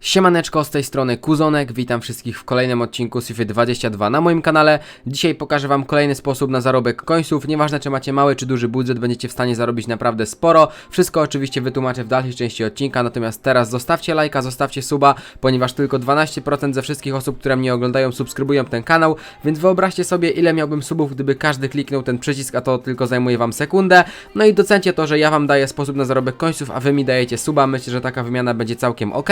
Siemaneczko, z tej strony Kuzonek, witam wszystkich w kolejnym odcinku Sify 22 na moim kanale. Dzisiaj pokażę wam kolejny sposób na zarobek końców, nieważne czy macie mały czy duży budżet, będziecie w stanie zarobić naprawdę sporo. Wszystko oczywiście wytłumaczę w dalszej części odcinka, natomiast teraz zostawcie lajka, zostawcie suba, ponieważ tylko 12% ze wszystkich osób, które mnie oglądają subskrybują ten kanał, więc wyobraźcie sobie ile miałbym subów, gdyby każdy kliknął ten przycisk, a to tylko zajmuje wam sekundę. No i docencie to, że ja wam daję sposób na zarobek końców, a wy mi dajecie suba, myślę, że taka wymiana będzie całkiem ok.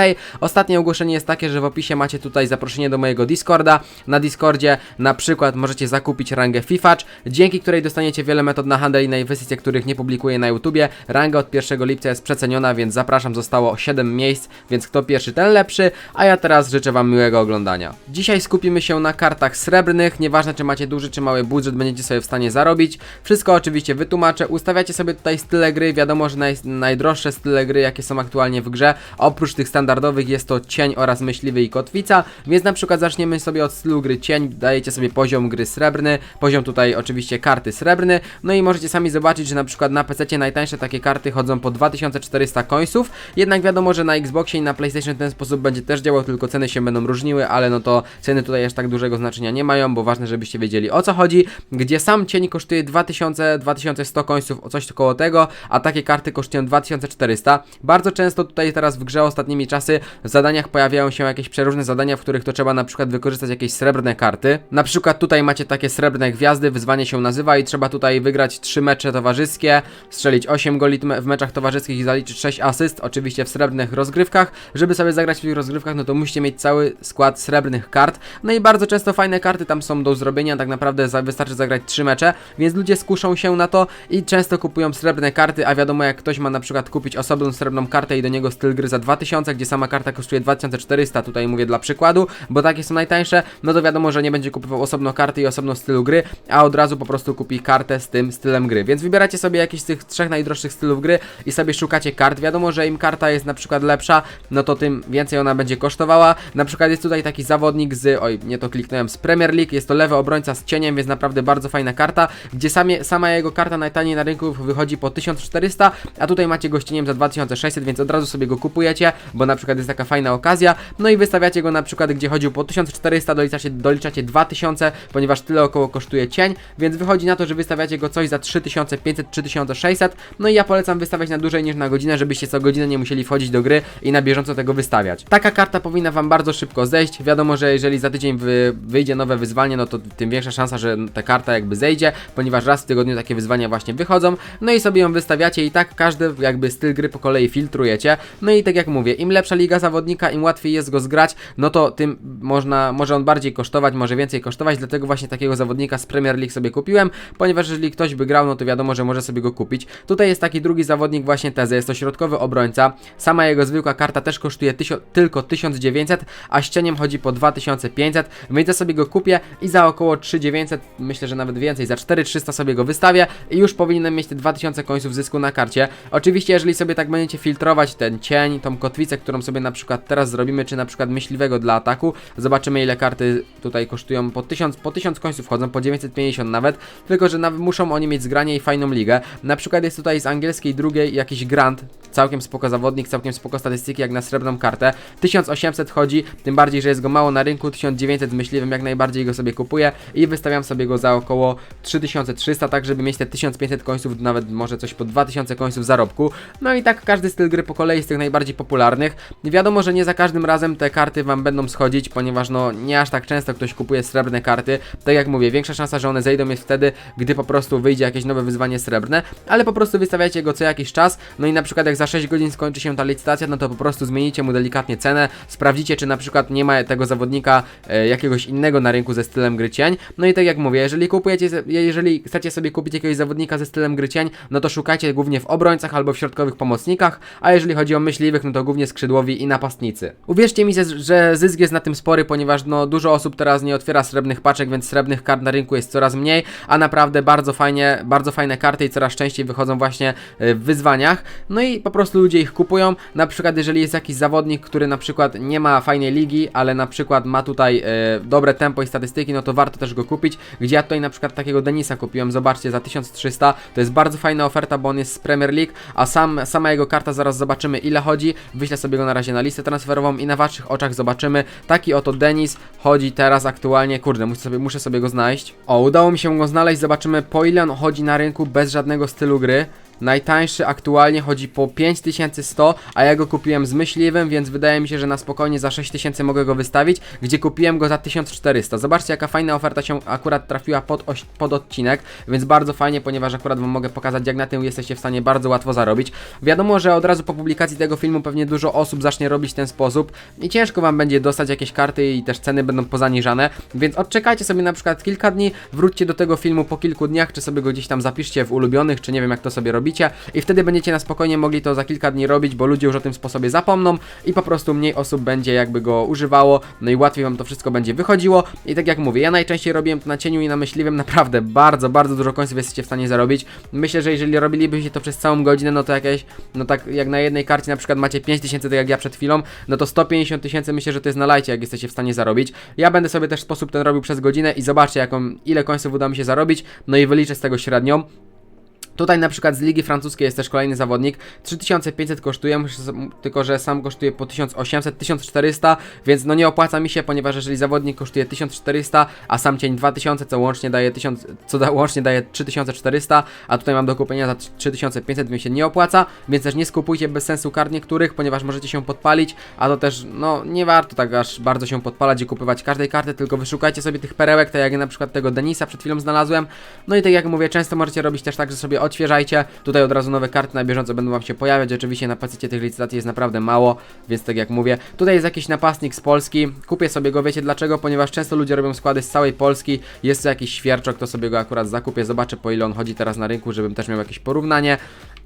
Ostatnie ogłoszenie jest takie, że w opisie macie tutaj zaproszenie do mojego Discorda. Na Discordzie na przykład możecie zakupić rangę FIFAcz, dzięki której dostaniecie wiele metod na handel i na inwestycje, których nie publikuję na YouTubie. Ranga od 1 lipca jest przeceniona, więc zapraszam, zostało 7 miejsc, więc kto pierwszy, ten lepszy, a ja teraz życzę wam miłego oglądania. Dzisiaj skupimy się na kartach srebrnych, nieważne czy macie duży czy mały budżet, będziecie sobie w stanie zarobić. Wszystko oczywiście wytłumaczę, ustawiacie sobie tutaj style gry, wiadomo, że naj, najdroższe style gry, jakie są aktualnie w grze, oprócz tych standardowych jest to cień oraz myśliwy i kotwica, więc na przykład zaczniemy sobie od stylu gry cień, dajecie sobie poziom gry srebrny, poziom tutaj oczywiście karty srebrny, no i możecie sami zobaczyć, że na przykład na PC najtańsze takie karty chodzą po 2400 końców, jednak wiadomo, że na Xboxie i na PlayStation ten sposób będzie też działał, tylko ceny się będą różniły, ale no to ceny tutaj aż tak dużego znaczenia nie mają, bo ważne, żebyście wiedzieli o co chodzi, gdzie sam cień kosztuje 2000, 2100 końców, coś koło tego, a takie karty kosztują 2400. Bardzo często tutaj teraz w grze ostatnimi czasy w zadaniach pojawiają się jakieś przeróżne zadania, w których to trzeba na przykład wykorzystać jakieś srebrne karty. Na przykład tutaj macie takie srebrne gwiazdy, wyzwanie się nazywa i trzeba tutaj wygrać 3 mecze towarzyskie, strzelić 8 goli w meczach towarzyskich i zaliczyć 6 asyst, oczywiście w srebrnych rozgrywkach. Żeby sobie zagrać w tych rozgrywkach, no to musicie mieć cały skład srebrnych kart. No i bardzo często fajne karty tam są do zrobienia, tak naprawdę wystarczy zagrać 3 mecze, więc ludzie skuszą się na to i często kupują srebrne karty, a wiadomo jak ktoś ma na przykład kupić osobną srebrną kartę i do niego styl gry za 2000, gdzie sama karta kosztuje 2400, tutaj mówię dla przykładu, bo takie są najtańsze, no to wiadomo, że nie będzie kupował osobno karty i osobno stylu gry, a od razu po prostu kupi kartę z tym stylem gry. Więc wybieracie sobie jakiś z tych trzech najdroższych stylów gry i sobie szukacie kart. Wiadomo, że im karta jest na przykład lepsza, no to tym więcej ona będzie kosztowała. Na przykład jest tutaj taki zawodnik z, oj, nie to kliknąłem, z Premier League, jest to lewy obrońca z cieniem, więc naprawdę bardzo fajna karta, gdzie samie, sama jego karta najtaniej na rynku wychodzi po 1400, a tutaj macie go z cieniem za 2600, więc od razu sobie go kupujecie, bo na przykład jest taka fajna okazja. No i wystawiacie go na przykład, gdzie chodził po 1400, doliczacie, doliczacie 2000, ponieważ tyle około kosztuje cień, więc wychodzi na to, że wystawiacie go coś za 3500, 3600. No i ja polecam wystawiać na dłużej niż na godzinę, żebyście co godzinę nie musieli wchodzić do gry i na bieżąco tego wystawiać. Taka karta powinna wam bardzo szybko zejść. Wiadomo, że jeżeli za tydzień wy, wyjdzie nowe wyzwanie, no to tym większa szansa, że ta karta jakby zejdzie, ponieważ raz w tygodniu takie wyzwania właśnie wychodzą. No i sobie ją wystawiacie i tak każdy jakby styl gry po kolei filtrujecie. No i tak jak mówię, im lepsza liga zawodnika, im łatwiej jest go zgrać, no to tym można, może on bardziej kosztować, może więcej kosztować, dlatego właśnie takiego zawodnika z Premier League sobie kupiłem, ponieważ jeżeli ktoś by grał, no to wiadomo, że może sobie go kupić. Tutaj jest taki drugi zawodnik właśnie Tezy, jest to środkowy obrońca, sama jego zwykła karta też kosztuje tysio- tylko 1900, a ścieniem chodzi po 2500, więc ja sobie go kupię i za około 3900, myślę, że nawet więcej, za 4300 sobie go wystawię i już powinienem mieć te 2000 końców zysku na karcie. Oczywiście, jeżeli sobie tak będziecie filtrować ten cień, tą kotwicę, którą sobie na przykład teraz zrobimy, czy na przykład myśliwego dla ataku, zobaczymy ile karty tutaj kosztują, po 1000, po 1000 końców wchodzą, po 950 nawet, tylko że nawet muszą oni mieć zgranie i fajną ligę. Na przykład jest tutaj z angielskiej drugiej jakiś grant, całkiem spoko zawodnik, całkiem spoko statystyki jak na srebrną kartę. 1800 chodzi, tym bardziej, że jest go mało na rynku, 1900 z myśliwym jak najbardziej go sobie kupuję i wystawiam sobie go za około 3300, tak żeby mieć te 1500 końców, nawet może coś po 2000 końców zarobku. No i tak każdy styl gry po kolei z tych najbardziej popularnych. Wiadomo, że nie za każdym razem te karty wam będą schodzić, ponieważ no nie aż tak często ktoś kupuje srebrne karty. Tak jak mówię, większa szansa, że one zejdą jest wtedy, gdy po prostu wyjdzie jakieś nowe wyzwanie srebrne, ale po prostu wystawiacie go co jakiś czas. No i na przykład jak za 6 godzin skończy się ta licytacja, no to po prostu zmienicie mu delikatnie cenę, sprawdzicie czy na przykład nie ma tego zawodnika e, jakiegoś innego na rynku ze stylem gry cień. No i tak jak mówię, jeżeli kupujecie, jeżeli chcecie sobie kupić jakiegoś zawodnika ze stylem gry cień, no to szukajcie głównie w obrońcach albo w środkowych pomocnikach, a jeżeli chodzi o myśliwych, no to głównie skrzydłowi i napastnicy. Uwierzcie mi, że- zysk jest na tym spory, ponieważ no dużo osób teraz nie otwiera srebrnych paczek, więc srebrnych kart na rynku jest coraz mniej, a naprawdę bardzo fajnie, bardzo fajne karty i coraz częściej wychodzą właśnie e, w wyzwaniach. No i po prostu ludzie ich kupują. Na przykład jeżeli jest jakiś zawodnik, który na przykład nie ma fajnej ligi, ale na przykład ma tutaj e, dobre tempo i statystyki, no to warto też go kupić. Gdzie ja tutaj na przykład takiego Denisa kupiłem, zobaczcie, za 1300. To jest bardzo fajna oferta, bo on jest z Premier League, a sam, sama jego karta zaraz zobaczymy ile chodzi. Wyślę sobie go na razie na listę listę transferową i na waszych oczach zobaczymy. Taki oto Denis chodzi teraz aktualnie, kurde, muszę sobie, muszę sobie go znaleźć. O, udało mi się go znaleźć, zobaczymy po ile on chodzi na rynku bez żadnego stylu gry. Najtańszy aktualnie chodzi po 5100, a ja go kupiłem z myśliwym, więc wydaje mi się, że na spokojnie za 6000 mogę go wystawić, gdzie kupiłem go za 1400. Zobaczcie jaka fajna oferta się akurat trafiła pod, pod odcinek, więc bardzo fajnie, ponieważ akurat wam mogę pokazać jak na tym jesteście w stanie bardzo łatwo zarobić. Wiadomo, że od razu po publikacji tego filmu pewnie dużo osób zacznie robić w ten sposób i ciężko wam będzie dostać jakieś karty i też ceny będą pozaniżane, więc odczekajcie sobie na przykład kilka dni, wróćcie do tego filmu po kilku dniach, czy sobie go gdzieś tam zapiszcie w ulubionych, czy nie wiem jak to sobie robicie i wtedy będziecie na spokojnie mogli to za kilka dni robić, bo ludzie już o tym sposobie zapomną i po prostu mniej osób będzie jakby go używało, no i łatwiej wam to wszystko będzie wychodziło i tak jak mówię, ja najczęściej robiłem to na cieniu i na myśliwym, naprawdę bardzo, bardzo dużo końców jesteście w stanie zarobić. Myślę, że jeżeli robilibyście to przez całą godzinę, no to jakieś, no tak jak na jednej karcie na przykład macie 5000, tak jak ja przed chwilą, no to 150 tysięcy myślę, że to jest na lajcie, jak jesteście w stanie zarobić. Ja będę sobie też sposób ten robił przez godzinę i zobaczcie jaką, ile końców uda mi się zarobić, no i wyliczę z tego średnią. Tutaj na przykład z Ligi Francuskiej jest też kolejny zawodnik. 3500 kosztuje, tylko że sam kosztuje po 1800, 1400, więc no nie opłaca mi się, ponieważ jeżeli zawodnik kosztuje 1400, a sam cień 2000, co łącznie daje 1000, co da, łącznie daje 3400, a tutaj mam do kupienia za 3500, więc się nie opłaca, więc też nie skupujcie bez sensu kart niektórych, ponieważ możecie się podpalić, a to też no nie warto tak aż bardzo się podpalać i kupywać każdej karty, tylko wyszukajcie sobie tych perełek, tak jak na przykład tego Denisa przed chwilą znalazłem. No i tak jak mówię, często możecie robić też tak, że sobie odświeżajcie. Tutaj od razu nowe karty na bieżąco będą wam się pojawiać. Oczywiście na PC tych licytacji jest naprawdę mało, więc tak jak mówię, tutaj jest jakiś napastnik z Polski. Kupię sobie go, wiecie dlaczego? Ponieważ często ludzie robią składy z całej Polski. Jest to jakiś świerczok, to sobie go akurat zakupię. Zobaczę po ile on chodzi teraz na rynku, żebym też miał jakieś porównanie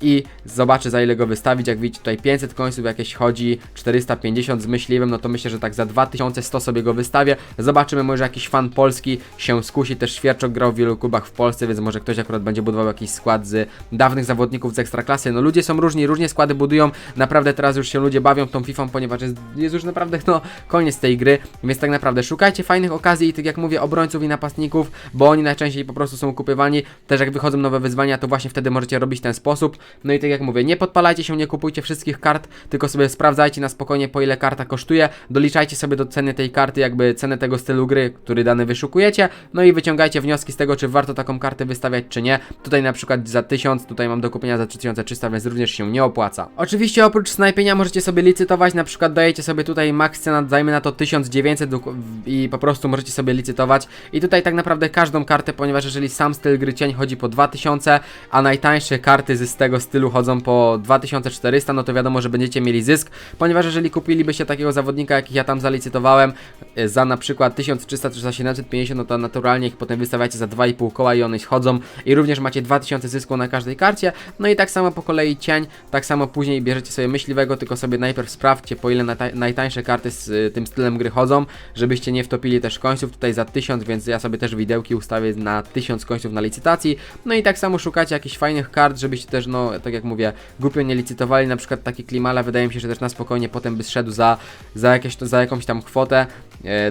i zobaczę za ile go wystawić. Jak widzicie tutaj 500 końców jakieś chodzi, 450 z myśliwym, no to myślę, że tak za 2100 sobie go wystawię. Zobaczymy, może jakiś fan polski się skusi. Też Świerczok grał w wielu klubach w Polsce, więc może ktoś akurat będzie budował jakiś skład z dawnych zawodników z Ekstraklasy. No ludzie są różni, różnie składy budują. Naprawdę teraz już się ludzie bawią tą FIFA, ponieważ jest, jest już naprawdę no koniec tej gry, więc tak naprawdę szukajcie fajnych okazji i tak jak mówię, obrońców i napastników, bo oni najczęściej po prostu są kupywani. Też jak wychodzą nowe wyzwania, to właśnie wtedy możecie robić ten sposób. No i tak jak mówię, nie podpalajcie się, nie kupujcie wszystkich kart, tylko sobie sprawdzajcie na spokojnie po ile karta kosztuje, doliczajcie sobie do ceny tej karty, jakby cenę tego stylu gry, który dany wyszukujecie, no i wyciągajcie wnioski z tego, czy warto taką kartę wystawiać, czy nie. Tutaj na przykład za 1000, tutaj mam do kupienia za 3300, więc również się nie opłaca. Oczywiście oprócz snajpienia możecie sobie licytować, na przykład dajecie sobie tutaj max cena, dajmy na to 1900 dok- i po prostu możecie sobie licytować. I tutaj tak naprawdę każdą kartę, ponieważ jeżeli sam styl gry cień chodzi po 2000, a najtańsze karty z tego stylu chodzą po 2400, no to wiadomo, że będziecie mieli zysk, ponieważ jeżeli kupilibyście takiego zawodnika, jakich ja tam zalicytowałem, za na przykład 1300 czy za 750, no to naturalnie ich potem wystawiacie za 2,5 koła i one chodzą i również macie 2000 zysku na każdej karcie, no i tak samo po kolei cień, tak samo później bierzecie sobie myśliwego, tylko sobie najpierw sprawdźcie po ile najta- najtańsze karty z y, tym stylem gry chodzą, żebyście nie wtopili też końców, tutaj za 1000, więc ja sobie też widełki ustawię na 1000 końców na licytacji, no i tak samo szukacie jakichś fajnych kart, żebyście też, no tak jak mówię, głupio nie licytowali, na przykład taki Klimala wydaje mi się, że też na spokojnie potem by zszedł za, za, jakieś, za jakąś tam kwotę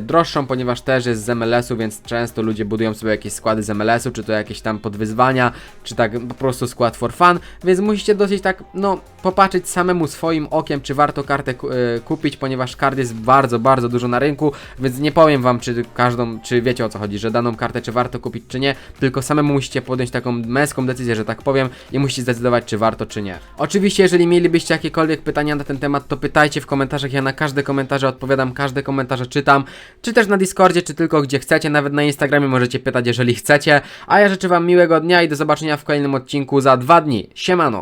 droższą, ponieważ też jest z MLS-u, więc często ludzie budują sobie jakieś składy z MLS-u, czy to jakieś tam podwyzwania, czy tak po prostu skład for fun, więc musicie dosyć tak, no, popatrzeć samemu swoim okiem, czy warto kartę e, kupić, ponieważ kart jest bardzo, bardzo dużo na rynku, więc nie powiem wam, czy każdą, czy wiecie o co chodzi, że daną kartę, czy warto kupić, czy nie, tylko samemu musicie podjąć taką męską decyzję, że tak powiem, i musicie zdecydować, czy warto, czy nie. Oczywiście, jeżeli mielibyście jakiekolwiek pytania na ten temat, to pytajcie w komentarzach, ja na każde komentarze odpowiadam, każde komentarze czytam, czy też na Discordzie, czy tylko gdzie chcecie, nawet na Instagramie możecie pytać, jeżeli chcecie, a ja życzę wam miłego dnia i do zobaczenia w kolejnym odcinku za dwa dni. Siemano!